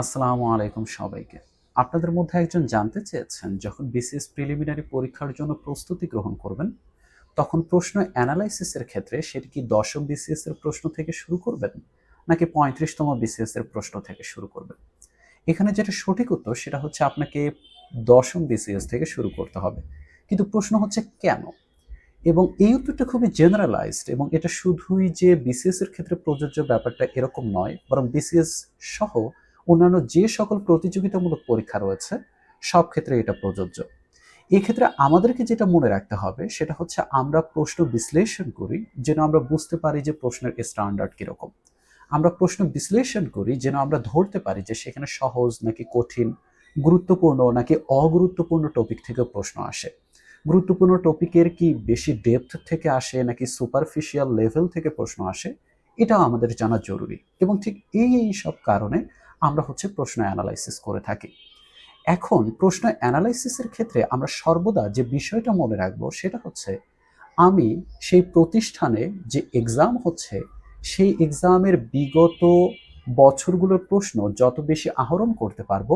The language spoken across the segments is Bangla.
আসসালামু আলাইকুম সবাইকে। আপনাদের মধ্যে একজন জানতে চেয়েছেন, যখন বিসিএস প্রিলিমিনারি পরীক্ষার জন্য প্রস্তুতি গ্রহণ করবেন, তখন প্রশ্ন অ্যানালাইসিসের ক্ষেত্রে সেটি কি দশম বিসিএস এর প্রশ্ন থেকে শুরু করবেন, নাকি পঁয়ত্রিশতম বিসিএস এর প্রশ্ন থেকে শুরু করবেন? এখানে যেটা সঠিক উত্তর, সেটা হচ্ছে আপনাকে দশম বিসিএস থেকে শুরু করতে হবে। কিন্তু প্রশ্ন হচ্ছে কেন? এবং এই উত্তরটা খুবই জেনারেলাইজড এবং এটা শুধুই যে বিসিএস এর ক্ষেত্রে প্রযোজ্য ব্যাপারটা এরকম নয়, বরং বিসিএস সহ অন্যান্য যে সকল প্রতিযোগিতামূলক পরীক্ষা রয়েছে, সব ক্ষেত্রে এটা প্রযোজ্য। এক্ষেত্রে আমাদেরকে যেটা মনে রাখতে হবে, সেটা হচ্ছে আমরা প্রশ্ন বিশ্লেষণ করি যেন আমরা বুঝতে পারি যে প্রশ্নের স্ট্যান্ডার্ড কীরকম। আমরা প্রশ্ন বিশ্লেষণ করি যেন আমরা ধরতে পারি যে সেখানে সহজ নাকি কঠিন, গুরুত্বপূর্ণ নাকি অগুরুত্বপূর্ণ টপিক থেকে প্রশ্ন আসে। গুরুত্বপূর্ণ টপিকের কি বেশি ডেপথ থেকে আসে নাকি সুপারফিশিয়াল লেভেল থেকে প্রশ্ন আসে, এটাও আমাদের জানা জরুরি। এবং ঠিক এই এই সব কারণে আমরা হচ্ছে প্রশ্ন অ্যানালাইসিস করে থাকি। এখন প্রশ্ন অ্যানালাইসিসের ক্ষেত্রে আমরা সর্বদা যে বিষয়টা মনে রাখব সেটা হচ্ছে, আমি সেই প্রতিষ্ঠানে যে এক্সাম হচ্ছে, সেই এক্সামের বিগত বছরগুলোর প্রশ্ন যত বেশি আহরণ করতে পারব,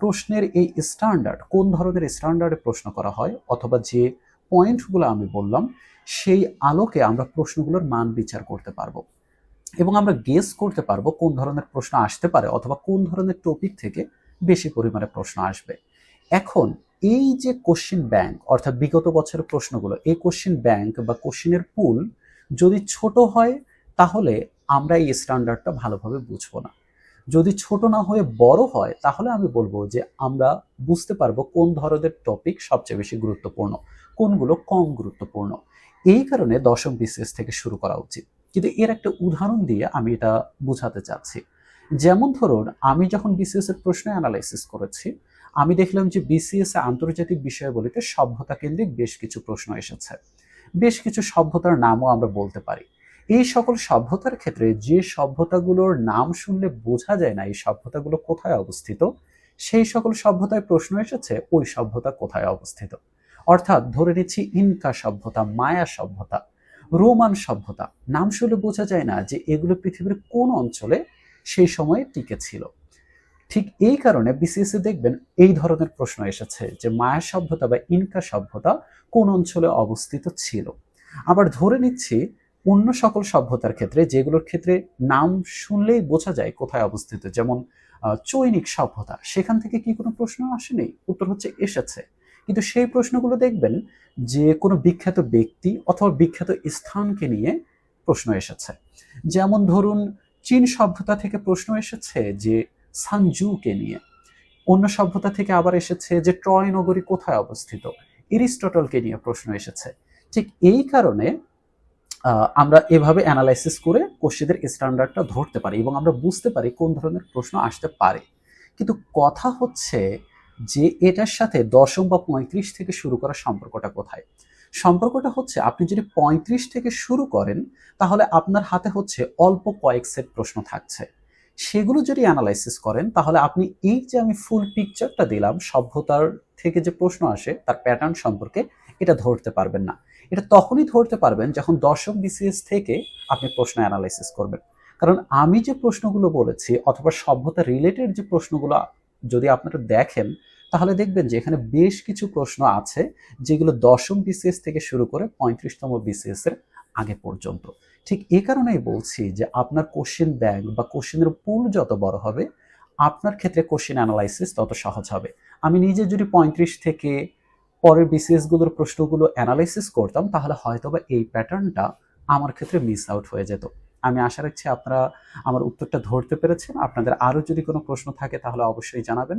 প্রশ্নের এই স্ট্যান্ডার্ড কোন ধরনের স্ট্যান্ডার্ডে প্রশ্ন করা হয়, অথবা যে পয়েন্টগুলো আমি বললাম, সেই আলোকে আমরা প্রশ্নগুলোর মান বিচার করতে পারব। এবং আমরা গেস করতে পারব কোন ধরনের প্রশ্ন আসতে পারে অথবা কোন ধরনের টপিক থেকে বেশি পরিমাণে প্রশ্ন আসবে। এখন এই যে কোশ্চিন ব্যাংক অর্থাৎ বিগত বছরের প্রশ্নগুলো, এই কোশ্চিন ব্যাংক বা কোশ্চিনের পুল যদি ছোট হয়, তাহলে আমরা এই স্ট্যান্ডার্ডটা ভালোভাবে বুঝব না। যদি ছোট না হয়ে বড় হয়, তাহলে আমি বলব যে আমরা বুঝতে পারব কোন ধরনের টপিক সবচেয়ে বেশি গুরুত্বপূর্ণ, কোনগুলো কম গুরুত্বপূর্ণ। এই কারণে দশম বিসিএস থেকে শুরু করা উচিত। কিন্তু এর একটা উদাহরণ দিয়ে আমি এটা বোঝাতে চাচ্ছি। যেমন ধরুন, আমি যখন বিসিএস এর প্রশ্ন অ্যানালাইসিস করেছি, আমি দেখলাম যে বিসিএস আন্তর্জাতিক বিষয়াবলিতে সভ্যতা কেন্দ্রিক বেশ কিছু প্রশ্ন এসেছে। বেশ কিছু সভ্যতার নামও আমরা বলতে পারি। এই সকল সভ্যতার ক্ষেত্রে যে সভ্যতাগুলোর নাম শুনলে বোঝা যায় না এই সভ্যতাগুলো কোথায় অবস্থিত, সেই সকল সভ্যতায় প্রশ্ন এসেছে, ওই সভ্যতা কোথায় অবস্থিত? অর্থাৎ ধরে নিচ্ছি ইনকা সভ্যতা, মায়া সভ্যতা। রোমান সভ্যতা। নাম শুনলে বোঝা যায় না যে এগুলো পৃথিবীর কোন অঞ্চলে সেই সময়ে টিকে ছিল। ঠিক এই কারণে বিসিএসে দেখবেন এই ধরনের প্রশ্ন এসেছে যে মায়া সভ্যতা বা ইনকা সভ্যতা কোন অঞ্চলে অবস্থিত ছিল। আবার ধরে নিচ্ছি অন্য সকল সভ্যতার ক্ষেত্রে যেগুলোর ক্ষেত্রে নাম শুনলেই বোঝা যায় কোথায় অবস্থিত। যেমন চৈনিক সভ্যতা। সেখান থেকে কি কোনো প্রশ্ন আসেনি? উত্তর হচ্ছে এসেছে। কিন্তু সেই প্রশ্নগুলো দেখবেন যে কোনো বিখ্যাত ব্যক্তি অথবা বিখ্যাত স্থানকে নিয়ে প্রশ্ন এসেছে। যেমন ধরুন, চীন সভ্যতা থেকে প্রশ্ন এসেছে যে সানজুকে নিয়ে। অন্য সভ্যতা থেকে আবার এসেছে যে ট্রয় নগরী কোথায় অবস্থিত? এরিস্টটলকে নিয়ে প্রশ্ন এসেছে। ঠিক এই কারণে আমরা এভাবে অ্যানালাইসিস করে কোশ্চেদের স্ট্যান্ডার্ডটা ধরতে পারি এবং আমরা বুঝতে পারি কোন ধরনের প্রশ্ন আসতে পারে। কিন্তু কথা হচ্ছে যে এটার সাথে দশম বা পঁয়ত্রিশ থেকে শুরু করার সম্পর্কটা কোথায়? সম্পর্কটা হচ্ছে, আপনি যদি পঁয়ত্রিশ থেকে শুরু করেন, তাহলে আপনার হাতে হচ্ছে অল্প কয়েক সেট প্রশ্ন থাকছে। সেগুলো যদি অ্যানালাইসিস করেন, তাহলে আপনি এই যে আমি ফুল পিকচারটা দিলাম, সভ্যতার থেকে যে প্রশ্ন আসে, তার প্যাটার্ন সম্পর্কে, এটা ধরতে পারবেন না। এটা তখনই ধরতে পারবেন যখন দশম বিসিএস থেকে আপনি প্রশ্ন অ্যানালাইসিস করবেন। কারণ আমি যে প্রশ্নগুলো বলেছি, অথবা সভ্যতা রিলেটেড যে প্রশ্নগুলো যদি আপনারা দেখেন তাহলে দেখবেন যে এখানে বেশ কিছু প্রশ্ন আছে যেগুলো দশম বিসিএস থেকে শুরু করে পঁয়ত্রিশতম বিসিএস এর আগে পর্যন্ত। ঠিক এ কারণেই বলছি যে আপনার কোশ্চেন ব্যাংক বা কোশ্চেনের পুল যত বড় হবে, আপনার ক্ষেত্রে কোশ্চেন অ্যানালাইসিস তত সহজ হবে। আমি নিজে যদি পঁয়ত্রিশ থেকে পরের বিসিএসগুলোর প্রশ্নগুলো অ্যানালাইসিস করতাম, তাহলে হয়তোবা এই প্যাটার্নটা আমার ক্ষেত্রে মিস আউট হয়ে যেত। আমি আশা রাখছি আপনারা আমার উত্তরটা ধরতে পেরেছেন। আপনাদের আরও যদি কোনো প্রশ্ন থাকে, তাহলে অবশ্যই জানাবেন।